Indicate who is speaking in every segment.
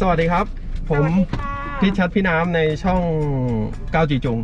Speaker 1: สวัสดีครับ ผม
Speaker 2: สวัสดีค่ะ
Speaker 1: พี่ชัดพี่น้ำในช่องก้าวจีจุง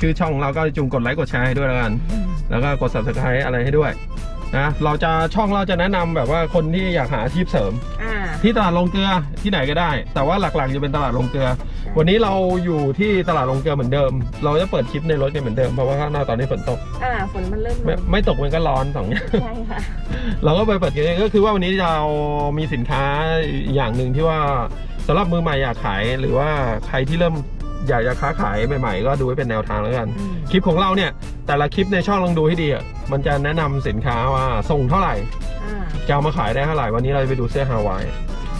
Speaker 1: ชื่อช่องเราก้าวจีจุงกดไลค์กดแชร์ให้ด้วยแล้วกัน แล้วก็กด subscribe อะไรให้ด้วย นะเราจะช่องเราจะแนะนำแบบว่าคนที่อยากหาอาชีพเสริม
Speaker 2: อ่า
Speaker 1: ที่ตลาดลงเกลือที่ไหนก็ได้ แต่ว่าหลักๆจะเป็นตลาดลงเกลือ วันนี้เราอยู่ที่ตลาดลงเกลือเหมือนเดิม เราจะเปิดคลิปในรถกันเหมือนเดิมเพราะว่าข้างนอกตอนนี้ฝนตก
Speaker 2: อ่าฝนมันเริ่มล
Speaker 1: ไม่
Speaker 2: ง
Speaker 1: ไม่ตกมันก็ร้อนสองอย่าง
Speaker 2: ใช่ค่ะ
Speaker 1: เราก็ไปเปิดกันเองก็คือว่าวันนี้เรามีสินค้าอย่างหนึ่งที่ว่าสำหรับมือใหม่อยากขายหรือว่าใครที่เริ่มอยากจะค้าขายใหม่ ๆ ก็ดูไว้เป็นแนวทางแล้วกัน
Speaker 2: อืม
Speaker 1: คลิปของเราเนี่ย แต่ละคลิปในช่องลองดูให้ดีอะมันจะแนะนำสินค้าว่าส่งเท่าไหร่
Speaker 2: อ่า
Speaker 1: จะเอามาขายได้เท่าไหร่วันนี้เราจะไปดูเสื้อฮาวาย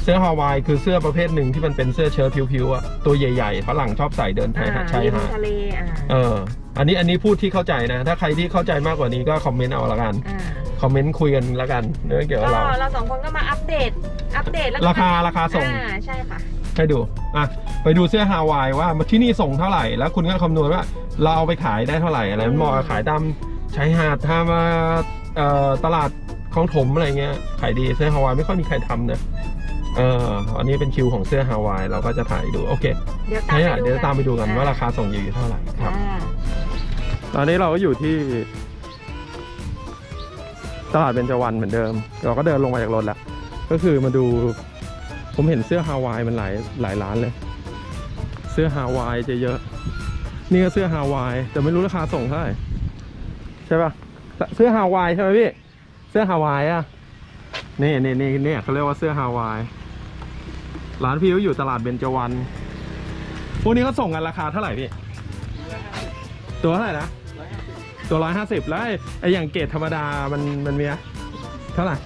Speaker 1: เสื้อฮาวายคือเสื้อประเภทหนึ่งที่มันเป็นเสื้อเชิ้ตผิวๆอะตัวใหญ่ๆฝรั่งชอบใส่เดินชายหาดชาย
Speaker 2: ริม
Speaker 1: หาด
Speaker 2: ทะเลอ่า
Speaker 1: เออ อันนี้อันนี้พูดที่เข้าใจนะ ถ้าใครที่เข้าใจมากกว่านี้ก็คอมเมนต์เอาละกัน
Speaker 2: อ่า
Speaker 1: คอมเมนต์คุยกันแล้วกันเรื่องเกี่ยวกับ
Speaker 2: ก็
Speaker 1: เรา
Speaker 2: เราสองคนก็มาอัปเดต อัปเดตแล้วก็
Speaker 1: ราคาราคาส่ง
Speaker 2: อ่าใช่ค่ะ
Speaker 1: ให้ดูอะไปดูเสื้อฮาวายว่าที่นี่ส่งเท่าไหร่ แล้วคุณก็คำนวณว่าเราเอาไปขายได้เท่าไหร่อะไรมันเหมาะกับขายตามชายหาดถ้ามาเอ่อตลาดคลองถมอะไรเงี้ยขายดีเสื้อฮาวายไม่ค่อยมีใครทำนะเอออันนี้เป็นคิวของเสื้อฮาวายเราก็จะถ่ายดูโอเค
Speaker 2: เดี๋ยวตาม
Speaker 1: ใช่
Speaker 2: ไป
Speaker 1: อะ
Speaker 2: ดู
Speaker 1: เดี๋ยวตามไปดูกันว่า
Speaker 2: อ่
Speaker 1: ราคาส่งอยู่เท่าไหร่ครับ
Speaker 2: อ่า
Speaker 1: ตอนนี้เราก็อยู่ที่ ตลาดเบญจวรรณเหมือนเดิม เราก็เดินลงมาจากรถแล้ว ก็คือมาดู ผมเห็นเสื้อฮาวายมันหลายหลายร้านเลย เสื้อฮาวายจะเยอะนี่ก็เสื้อฮาวายแต่ไม่รู้ราคาส่งเท่าไหร่ใช่ปะเสื้อฮาวายใช่ไหมพี่เสื้อฮาวายอะนี่นี่นี่นี่เขาเรียกว่าเสื้อฮาวายร้านพี่ก็อยู่ตลาดเบญจวรรณพวกนี้เขาส่งกันราคาเท่าไหร่พี่ตัวเท่าไหร่นะตัวร้อยห้าสิบแล้วไอ้ไอ้ย่างเกรดธรรมดามันมันมีอะเท่าไหร่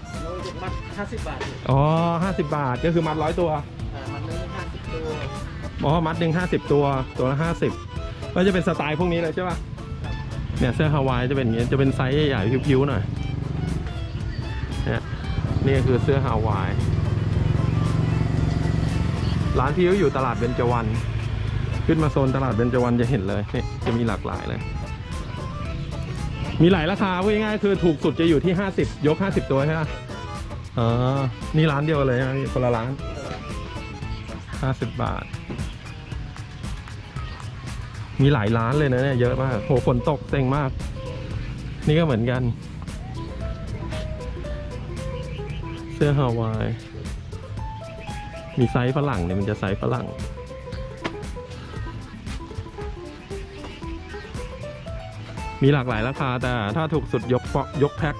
Speaker 3: ห้าสิบบาทอยู่
Speaker 1: อ๋อห้าสิบบาทก็คือมัดร้อยตัว
Speaker 3: อ่ามันนึงห้าสิบตัว
Speaker 1: อ๋อ มัดหนึ่งห้าสิบตัว ตัวละห้าสิบก็จะเป็นสไตล์พวกนี้เลยใช่ป่ะ เนี่ยเสื้อฮาวายจะเป็นอย่างนี้จะเป็นไซส์ใหญ่ๆผิวๆหน่อยเนี่ยนี่คือเสื้อฮาวาย ร้านพี่ก็อยู่ตลาดเบญจวรรณ ขึ้นมาโซนตลาดเบญจวรรณจะเห็นเลยนี่จะมีหลากหลายเลย มีหลายราคาพูดง่ายๆคือถูกสุดจะอยู่ที่ 50 ยก 50 ตัวใช่ไหม อ๋อ นี่ร้านเดียวเลยนะพี่คนละร้าน50บาท มีหลายร้านเลยนะเนี่ยเยอะมากโหฝนตกเซ็งมาก นี่ก็เหมือนกัน เสื้อฮาวาย มีไซส์ฝรั่งเนี่ยมันจะไซส์ฝรั่งมีหลากหลายราคาแต่ถ้าถูกสุดยกเปาะยกแพ็ค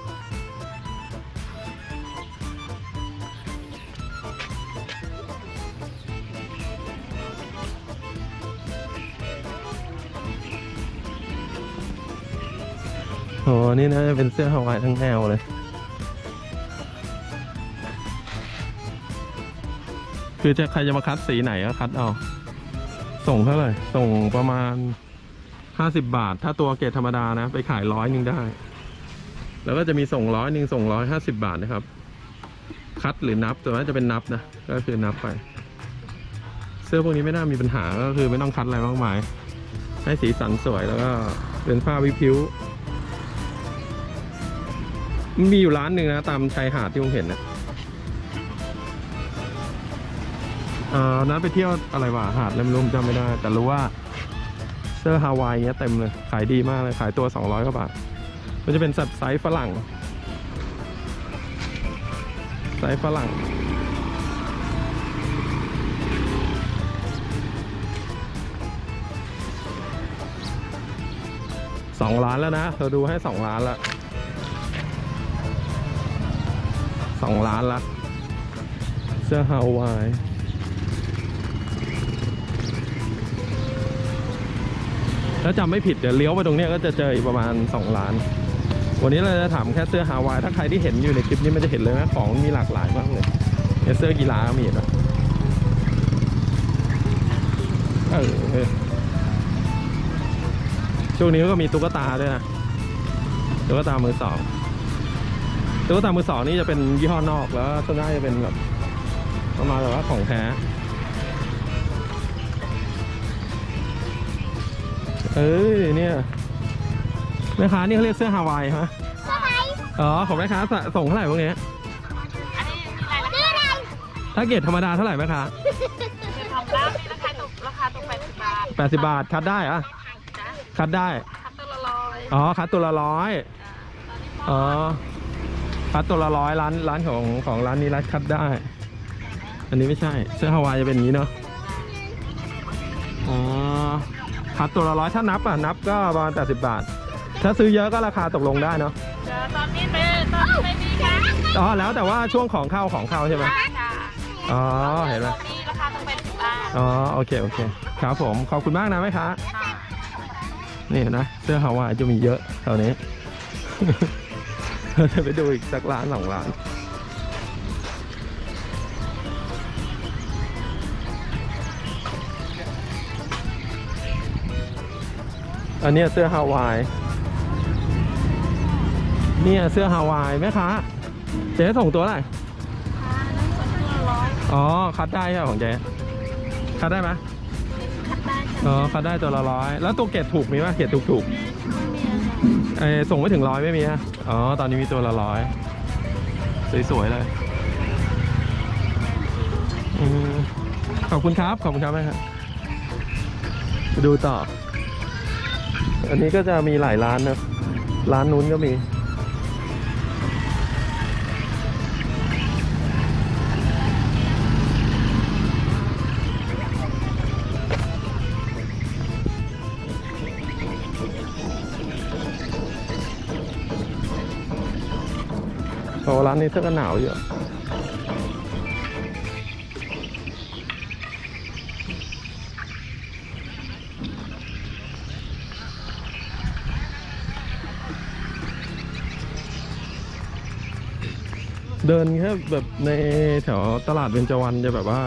Speaker 1: โอ้นี่นะเป็นเสื้อฮาวายทั้งแนวเลย คือจะใครจะมาคัดสีไหนก็คัดเอา ส่งเท่าไหร่ ส่งประมาณห้าสิบบาท ถ้าตัวเกรดธรรมดานะ ไปขายร้อยหนึ่งได้ แล้วก็จะมีส่งร้อยหนึ่งส่งร้อยห้าสิบาทนะครับ คัดหรือนับ แตัวนั้นจะเป็นนับนะ ก็คือนับไป เสื้อพวกนี้ไม่น่ามีปัญหา ก็คือไม่ต้องคัดอะไรมากมาย ให้สีสันสวยแล้วก็เป็นผ้าวิพิ้ว มันมีอยู่ร้านหนึ่งนะ ตามชายหาดที่ผมเห็นนะเอ่อนั้นไปเที่ยวอะไรวะหาดอะไรไม่มจำไม่ได้ แต่รู้ว่าเสื้อฮาวายเงี้ยเต็มเลย ขายดีมากเลย ขายตัว 200กว่าบาท มันจะเป็นสัตว์ไซส์ฝรั่ง ไซส์ฝรั่งสองล้านแล้วนะเธอดูให้สองล้านละ สองล้านละเสื้อฮาวายถ้าจำไม่ผิดเดี๋ยวเลี้ยวไปตรงนี้ก็จะเจออีกประมาณ 2 ล้าน วันนี้เราจะถามแค่เสื้อฮาวาย ถ้าใครที่เห็นอยู่ในคลิปนี้มันจะเห็นเลยว่าของมีหลากหลายมากเลยเสื้อกีฬาก็มีนะเออช่วงนี้ก็มีตุ๊กตาด้วยนะตุ๊กตามือสอง ตุ๊กตามือสองนี่จะเป็นยี่ห้อนอกแล้วส่วนใหญ่จะเป็นแบบประมาณแบบว่าของแท้เอ้ยเนี่ยแม่ค้านี่เขาเรียกเสื้อฮาวายใช่ไหมอ๋อของแม่ค้าสส่งเท่าไหร่พวกเนี้ย
Speaker 2: อันนี้รายละ
Speaker 4: ซื้ออะไร
Speaker 1: ฮถ้าเกรดธรรมดาเท่าไหร่ไหมคะ
Speaker 2: เงินทองด้ามนี่ราคาตกราคาตกแปดสิบบาท
Speaker 1: 80บาทคัดได้อะ
Speaker 2: จ้ะ
Speaker 1: คัดได้
Speaker 2: คัตเตอร์ละร้อย
Speaker 1: อ๋อคัดตัวละร้อย
Speaker 2: จ้ะตอนนี้
Speaker 1: อ๋ อคัดตัวละร้อยร้านร้านของของร้านนี้ร้านคัดได้ อันนี้ไม่ใช่ เสื้อฮาวายจะเป็นอย่างนี้เนาะอ๋อคัดตัวละร้อยถ้านับอะนับก็ประมาณ80บาท ถ้าซื้อเยอะก็ราคาตกลงได้เนาะ
Speaker 2: เดี๋ยวตอนนี้ไม่ตอนนี้ไม่มีค่ะ
Speaker 1: อ๋อแล้วแต่ว่าช่วงของเข้าของเข้าใช่ไหม
Speaker 2: ใช่ค่ะ
Speaker 1: อ๋อเห็นไหม
Speaker 2: ตอนนี้ราคาต้องเป็นสิบบาท
Speaker 1: อ๋อโอเคโอเคครับผมขอบคุณมากนะแม่ค้า
Speaker 2: ค่ะ
Speaker 1: นี่เห็นะเสื้อฮาวายจะมีเยอะแถวนี้ เราจะไปดูอีกสักร้านสองร้านอันเนี้ยเสื้อฮาวาย เนี่ยเสื้อฮาวายแม่ค้าเจ๊ส่งตัวอะไร
Speaker 2: ค่ะนั่นคนละร้อย
Speaker 1: อ๋อ คัดได้ใช่ไหมของเจ๊คัดได้ไหม
Speaker 2: คัดได้จ้ะ
Speaker 1: อ๋อ คัดได้ตัวละร้อย แล้วตัวเกรดถูกมีไหมเกรดถูกถูก ส่งไม่ถึงร้อยไม่มีฮะ อ๋อ ตอนนี้มีตัวละร้อย สวย ๆ เลยอขอบคุณครับ ขอบคุณครับแม่ครับดูต่อ อันนี้ก็จะมีหลายร้านนะ ร้านนู้นก็มีานนี้เสื้อกันหนาวเยอะเดินแค่แบบในแถวตลาดเบญจวรรณจะแบบว่า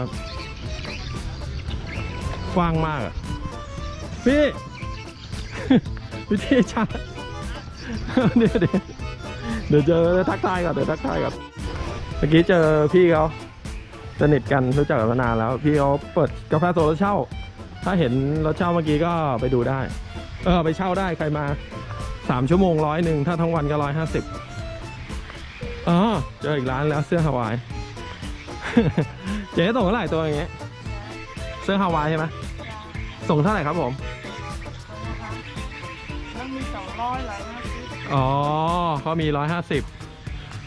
Speaker 1: กว้างมากอะพี่วิธีชาเดี๋ยวเดี๋ยว เดี๋ยวเจอทักทายก่อนเดี๋ยวทักทายก่อนเมื่อกี้เจอพี่เขาสนิทกันรู้จักกันมานานแล้ว พี่เขาเปิดกาแฟโซรถเช่า ถ้าเห็นรถเช่าเมื่อกี้ก็ไปดูได้ เออไปเช่าได้ใครมาสามชั่วโมงร้อยหนึ่งถ้าทั้งวันก็ร้อยห้าสิบอ๋อเจออีกร้านแล้วเสื้อฮาวาย เจ๊ส่งเท่าไหร่ตัวอย่างเงี้ยเสื้อฮาวายใช่ไหมส่งเท่าไหร่ครับผม
Speaker 2: มันมีสองร้อยหลาย
Speaker 1: อ๋อเขามีร้อยห้าสิบ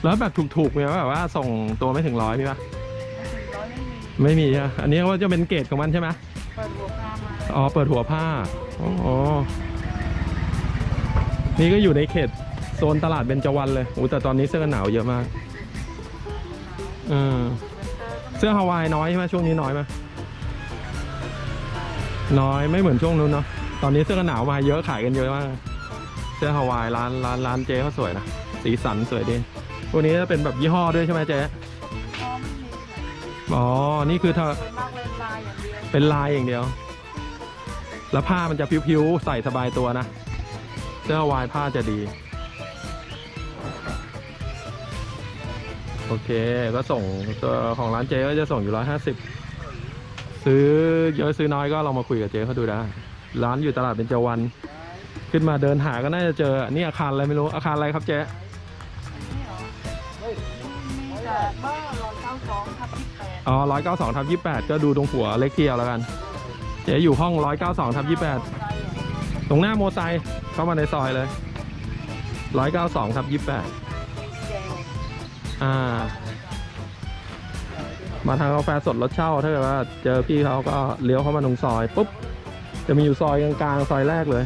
Speaker 1: แล้วแบบถูกๆมีไหมแบบว่าส่งตัวไม่ถึงร้อยมีปะ
Speaker 2: ถึงร้อยไม่มี
Speaker 1: ไม่มีใช่ไหมอันนี้ก็จะเป็นเกรดของมันใช่ไหม
Speaker 2: เปิดหัวพามา
Speaker 1: อ๋อเปิดหัวผ้าอ๋อนี่ก็อยู่ในเขตโซนตลาดเบญจวรรณเลยโอ้แต่ตอนนี้เสื้อกันหนาวเยอะมากเออเสื้อฮาวายน้อยใช่ไหมช่วงนี้น้อยไหมน้อยไม่เหมือนช่วงนู้นเนาะตอนนี้เสื้อกันหนาวมาเยอะขายกันเยอะมากเสื้อฮาวายร้านร้านร้านเจ๊เขาสวยนะ สีสันสวยดีพวกนี้จะเป็นแบบยี่ห้อด้วยใช่ไหมเจ้า
Speaker 2: อ๋
Speaker 1: อ นี่คือถ้า
Speaker 2: เลยลายอเป็
Speaker 1: นลายอย่างเดียว แล้วผ้ามันจะพิ้วๆ ใส่สบายตัวนะ เสื้อวายผ้าจะดี โอเค ก็ส่งตัวของร้านเจ๊ก็จะส่งอยู่ร้อยห้าสิบซื้อเยอะซื้อน้อยก็ลองมาคุยกับเจ๊เขาดูได้ ร้านอยู่ตลาดเบญจวรรณ ขึ้นมาเดินหาก็น่าจะเจอ นี่อาคารอะไรไม่รู้ อาคารอะไรครับเจ๊
Speaker 2: นี่เหรอมีแต่เบอร์ร้อยเก้าสองทับยี่สิบแปด
Speaker 1: อ๋อร้อยเก้าสองทับยี่แปดก็ดูตรงหัวเลขที่เอาแล้วกัน เจ๊อยู่ห้องร้อยเก้าสองทับยี่แปดตรงหน้าโมไซค์เข้ามาในซอยเลยร้อยเก้าสองทับยี่แปดอ่า มาทางกาแฟสดรถเช่าถ้าเกิดว่าเจอพี่เขาก็เลี้ยวเข้ามาตรงซอยปุ๊บ จะมีอยู่ซอยกลางๆซอยแรกเลย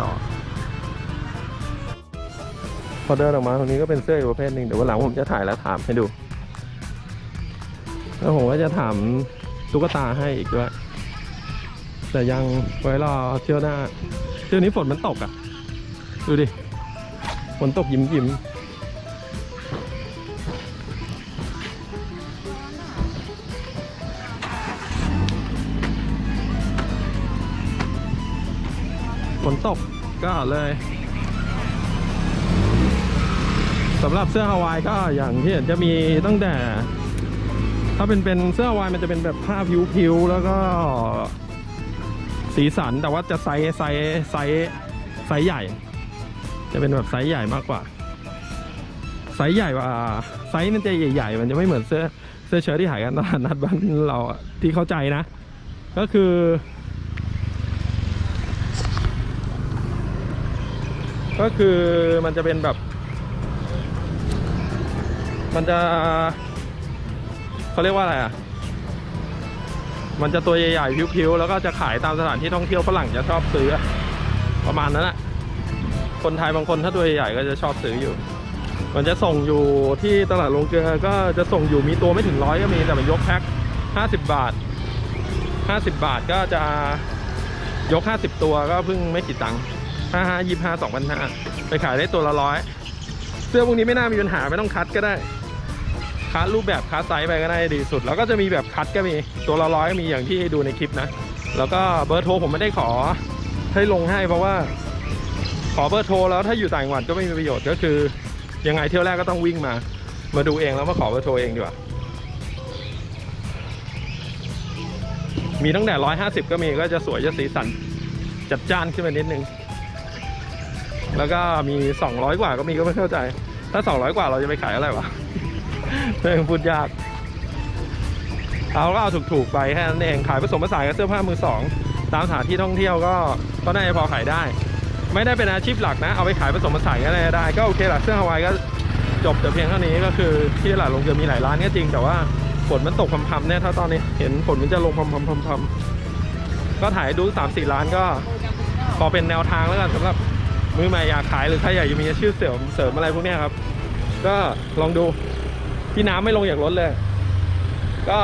Speaker 1: ต่อพอเดินออกมาตรงนี้ก็เป็นเสื้ออีกประเภทหนึ่งเดี๋ยววันหลังผมจะถ่ายแล้วถามให้ดู แล้วผมก็จะถามตุ๊กตาให้อีกด้วย แต่ยังไว้รอเที่ยวหน้าเที่ยวนี้ฝนมันตกอะ ดูดิฝนตกยิ้มยิ้ม นตกก็เลยสำหรับเสื้อฮาวายก็อย่างที่เห็นจะมีตั้งแต่ ถ้าเป็นเป็นเสื้อฮาวายมันจะเป็นแบบผ้าผิวๆแล้วก็สีสันแต่ว่าจะไซส์ไซส์ไซส์ไซส์ใหญ่ จะเป็นแบบไซส์ใหญ่มากกว่า ไซส์ใหญ่กว่าไซส์มันจะใหญ่ๆมันจะไม่เหมือนเสื้อเสื้อเชิ้ตที่ขายกันตลาดนัดบ้านเราที่เข้าใจนะ ก็คือ ก็คือมันจะเป็นแบบ มันจะเขาเรียกว่าอะไรอะ มันจะตัวใหญ่ๆพิ้วๆแล้วก็จะขายตามสถานที่ท่องเที่ยวฝรั่งจะชอบซื้อประมาณนั้นแหละคนไทยบางคนถ้าตัวใหญ่ๆก็จะชอบซื้ออยู่ มันจะส่งอยู่ที่ตลาดโรงเกลือก็จะส่งอยู่มีตัวไม่ถึงร้อยก็มีแต่มันยกแพ็ค50 บาท 50 บาทก็จะยก 50 ตัวก็เพิ่งไม่กี่ตังค์ ห้าห้ายี่ห้าสองพันห้าไปขายได้ตัวละร้อยเสื้อพวกนี้ไม่น่ามีปัญหาไม่ต้องคัดก็ได้ คัดรูปแบบคัดไซส์ไปก็ได้ดีสุด แล้วก็จะมีแบบคัดก็มีตัวละร้อยก็มีอย่างที่ดูในคลิปนะ แล้วก็เบอร์โทรผมไม่ได้ขอให้ลงให้เพราะว่า ขอเบอร์โทรแล้วถ้าอยู่ต่างจังหวัดก็ไม่มีประโยชน์ก็คือ ยังไงเที่ยวแรกก็ต้องวิ่งมา มาดูเองแล้วมาขอเบอร์โทรเองดีกว่ามีตั้งแต่ร้อยห้าสิบก็มีก็จะสวยจะสีสันจัดจ้านขึ้นมานิดนึง แล้วก็มีสองร้อยกว่าก็มีก็ไม่เข้าใจ ถ้าสองร้อยกว่าเราจะไปขายอะไรวะเรื่องพูดยาก เอาก็เอาถูกๆไปแค่นั้นเองขายผสมผสานกับเสื้อผ้ามือสองตามสถานที่ท่องเที่ยวก็ก็น่าจะพอขายได้ ไม่ได้เป็นอาชีพหลักนะ เอาไปขายผสมผสานก็ได้ได้ก็โอเคแหละเสื้อฮาวายก็จบแต่เพียงเท่านี้ก็คือที่ตลาดลงเกลือมีหลายร้านก็จริง แต่ว่าฝนมันตกพำๆเนี่ยถ้าตอนนี้เห็นฝนมันจะลงพำๆๆก็ถ่ายดูสามสี่ร้านก็พอเป็นแนวทางแล้วกันสำหรับ มือใหม่อยากขายหรือใครอยากจะมีอาชีพเสริมเสริมอะไรพวกนี้ครับ ก็ลองดูพี่น้ำไม่ลงจากรถเลย ก็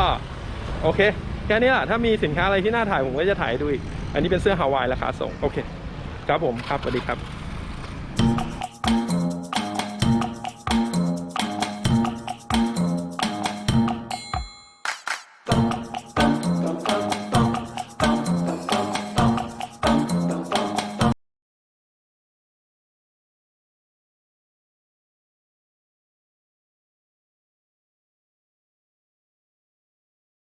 Speaker 1: โอเค แค่นี้แหละถ้ามีสินค้าอะไรที่น่าถ่ายผมก็จะถ่ายให้ดูอีก อันนี้เป็นเสื้อฮาวายราคาส่งโอเค ครับผมครับสวัสดีครับ